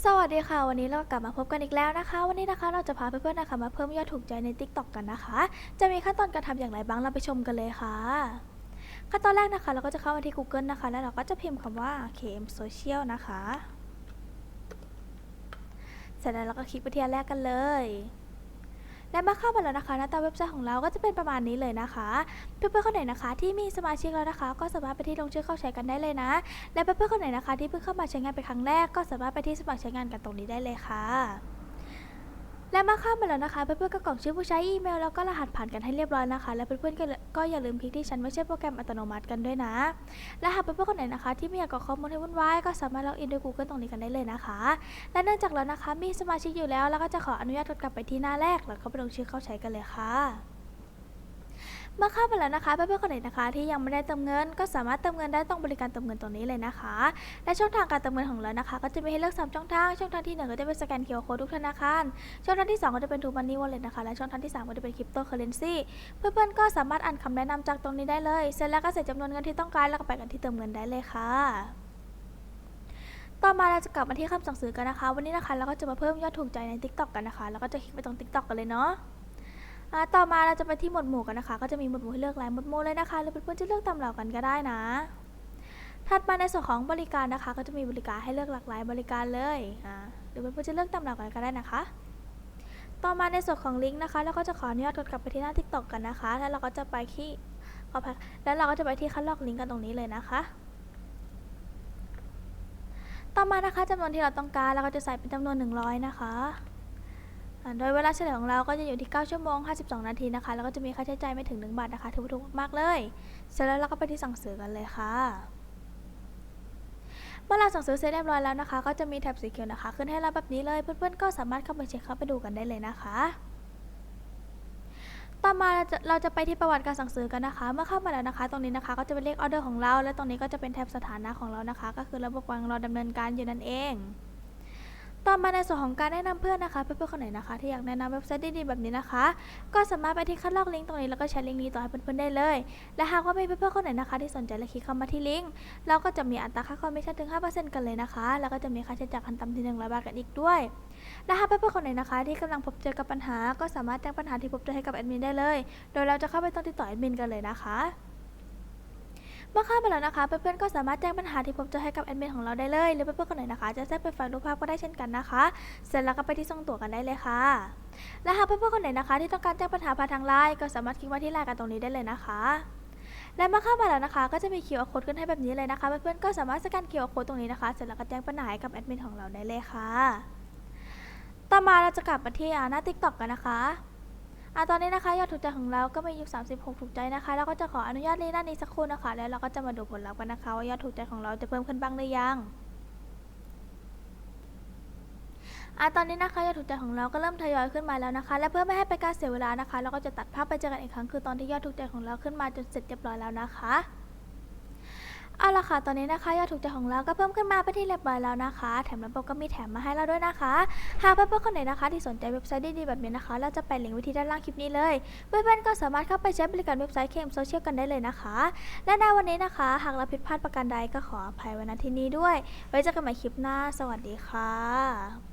สวัสดีค่ะ วันนี้เรากลับมาพบกันอีกแล้วนะคะ วันนี้นะคะเราจะพาเพื่อนๆนะคะมาเพิ่มยอดถูกใจใน t ิ k t o k กันนะคะ จะมีขั้นตอนการทำอย่างไรบ้างเราไปชมกันเลยค่ะขั้นตอนแรกนะคะ เราก็จะเข้ามาที่ Google นะคะ แล้วเราก็จะพิมพ์คำว่า KM Social นะคะ เสร็จแล้วเราก็คลิกไปที่แรกกันเลย และเมื่อเข้ามาแล้วนะคะหน้าตาเว็บไซต์ของเราก็จะเป็นประมาณนี้เลยนะคะเพื่อนๆคนไหนนะคะ ที่มีสมาชิกแล้วนะคะ ก็สามารถไปที่ลงชื่อเข้าใช้กันได้เลยนะ และเพื่อนๆคนไหนนะคะ ที่เพิ่งเข้ามาใช้งานเป็นครั้งแรกก็สามารถไปที่สมัครใช้งานกันตรงนี้ได้เลยค่ะ และมาเข้ามาแล้วนะคะเพื่อนๆก็กรอกชื่อผู้ใช้อีเมลแล้วก็รหัสผ่านกันให้เรียบร้อยนะคะ และเพื่อนๆก็ก็อย่าลืมคลิกที่ฉันไม่ใช่โปรแกรมอัตโนมัติกันด้วยนะและหากเพื่อนๆคนไหนนะคะ ที่ไม่อยากกรอกข้อมูลให้วุ่นวายก็สามารถล็อกอินด้วย Google ตรงนี้กันได้เลยนะคะ และเนื่องจากแล้วนะคะมีสมาชิกอยู่แล้วเราก็จะขออนุญาตกดกลับไปที่หน้าแรกแล้วก็ไปลงชื่อเข้าใช้กันเลยค่ะ เมื่อเข้าไปแล้วนะคะเพื่อนๆคนไหนนะคะ ที่ยังไม่ได้เติมเงิน ก็สามารถเติมเงินได้ตรงบริการเติมเงินตรงนี้เลยนะคะและช่องทางการเติมเงินของเรานะคะ ก็จะมีให้เลือก3ช่องทางช่องทางที่1ก็จะเป็นสแกนเคอร์โคทุกธนาคารช่องทางที่ 2 ก็จะเป็นทูมันนี่วอลเล็ตนะคะและช่องทางที่ 3 ก็จะเป็นคริปโตเคอเรนซีเพื่อนๆก็สามารถอ่านคำแนะนำจากตรงนี้ได้เลย เสร็จแล้วก็ใส่จำนวนเงินที่ต้องการแล้วก็ไปกันที่เติมเงินได้เลยค่ะต่อมาเราจะกลับมาที่คำสั่งซื้อกันนะคะ วันนี้นะคะเราก็จะมาเพิ่มยอดถูกใจใน TikTok กันนะคะ แล้วก็จะคลิกไปตรง TikTok กันเลยเนาะ ต่อมาเราจะไปที่หมวดหมู่กันนะคะ ก็จะมีหมวดหมู่ให้เลือกหลายหมวดหมู่เลยนะคะหรือเพื่อนๆจะเลือกตามเรากันก็ได้นะ ถัดมาในส่วนของบริการนะคะ ก็จะมีบริการให้เลือกหลากหลายบริการเลยหรือเพื่อนๆจะเลือกตามเรากันก็ได้นะคะ ต่อมาในส่วนของลิงก์นะคะเราก็จะขออนุญาตกดกลับไปที่หน้า TikTok กันนะคะ แล้วเราก็จะไปที่ขอแล้วเราก็จะไปที่คัดลอกลิงก์กันตรงนี้เลยนะคะต่อมานะคะจำนวนที่เราต้องการเราก็จะใส่เป็นจำนวน 100 นะคะ โดยเวลาเฉลี่ยของเราก็จะอยู่ที่ 9 ชั่วโมง 52 นาทีนะคะ แล้วก็จะมีค่าใช้จ่ายไม่ถึง 1 บาทนะคะ ถือว่าถูกมากเลย เสร็จแล้วเราก็ไปที่สั่งซื้อกันเลยค่ะ เมื่อเราสั่งซื้อเสร็จเรียบร้อยแล้วนะคะ ก็จะมีแท็บสีเขียวนะคะ ขึ้นให้เราแบบนี้เลย เพื่อนๆ ก็สามารถเข้าไปเช็คเข้าไปดูกันได้เลยนะคะต่อมาเราจะเราจะไปที่ประวัติการสั่งซื้อกันนะคะ เมื่อเข้ามาแล้วนะคะ ตรงนี้นะคะก็จะเป็นเลขออเดอร์ของเรา และตรงนี้ก็จะเป็นแท็บสถานะของเรานะคะ ก็คือระบบกำลังรอดำเนินการอยู่นั่นเอง ต่อมาในส่วนของการแนะนำเพื่อนนะคะเพื่อนๆคนไหนนะคะ ที่อยากแนะนำเว็บไซต์ดีๆแบบนี้นะคะ ก็สามารถไปที่คัดลอกลิงก์ตรงนี้แล้วก็แชร์ลิงก์นี้ต่อให้เพื่อนๆได้เลย และหากว่ามีเพื่อนๆคนไหนนะคะ ที่สนใจและคลิกเข้ามาที่ลิงก์เราก็จะมีอัตราค่าคอมมิชชั่นถึง 5%กันเลยนะคะ แล้วก็จะมีค่าใช้จ่ายขั้นต่ำที่100บาทกันอีกด้วยและหากเพื่อนๆคนไหนนะคะ ที่กำลังพบเจอกับปัญหา ก็สามารถแจ้งปัญหาที่พบเจอให้กับแอดมินได้เลย โดยเราจะเข้าไปต้องติดต่อแอดมินกันเลยนะคะ เมื่อเข้ามาแล้วนะคะเพื่อนๆก็สามารถแจ้งปัญหาที่พบเจอให้กับแอดมินของเราได้เลยหรือเพื่อนๆคนไหนนะคะ จะแจ้งเป็นไฟล์รูปภาพก็ได้เช่นกันนะคะ เสร็จแล้วก็ไปที่ส่งตั๋วกันได้เลยค่ะและหากเพื่อนๆคนไหนนะคะ ที่ต้องการแจ้งปัญหาผ่านทางไลน์ก็สามารถคลิกมาที่ไลน์กันตรงนี้ได้เลยนะคะ และเมื่อเข้ามาแล้วนะคะ ก็จะมี QR code ขึ้นให้แบบนี้เลยนะคะเพื่อนๆก็สามารถสแกน QR code ตรงนี้นะคะเสร็จแล้วก็แจ้งปัญหาให้กับแอดมินของเราได้เลยค่ะ ต่อมาเราจะกลับมาที่หน้า TikTok กันนะคะ อะตอนนี้นะคะยอดถูกใจของเราก็มีอยู่ 36 ถูกใจนะคะ แล้วก็จะขออนุญาตรีหน้านี้สักครู่นะคะ แล้วเราก็จะมาดูผลลัพธ์กันนะคะ ว่ายอดถูกใจของเราจะเพิ่มขึ้นบ้างหรือยังอะตอนนี้นะคะยอดถูกใจของเราก็เริ่มทยอยขึ้นมาแล้วนะคะ และเพื่อไม่ให้เป็นการเสียเวลานะคะ เราก็จะตัดภาพไปเจอกันอีกครั้งคือตอนที่ยอดถูกใจของเราขึ้นมาจนเสร็จเรียบร้อยแล้วนะคะ เอาละค่ะ ตอนนี้นะคะยอดถูกใจของเราก็เพิ่มขึ้นมาเป็นที่เรียบร้อยแล้วนะคะ แถมระบบก็มีแถมมาให้เราด้วยนะคะ หากเพื่อนๆคนไหนนะคะ ที่สนใจเว็บไซต์ดีๆแบบนี้นะคะ เราจะแปะลิงก์ไว้ที่ด้านล่างคลิปนี้เลย เพื่อนๆก็สามารถเข้าไปใช้บริการเว็บไซต์เคมโซเชียลกันได้เลยนะคะ และในวันนี้นะคะ หากเราผิดพลาดประการใดก็ขออภัยไว้ณที่นี้ด้วย ไว้เจอกันใหม่คลิปหน้า สวัสดีค่ะ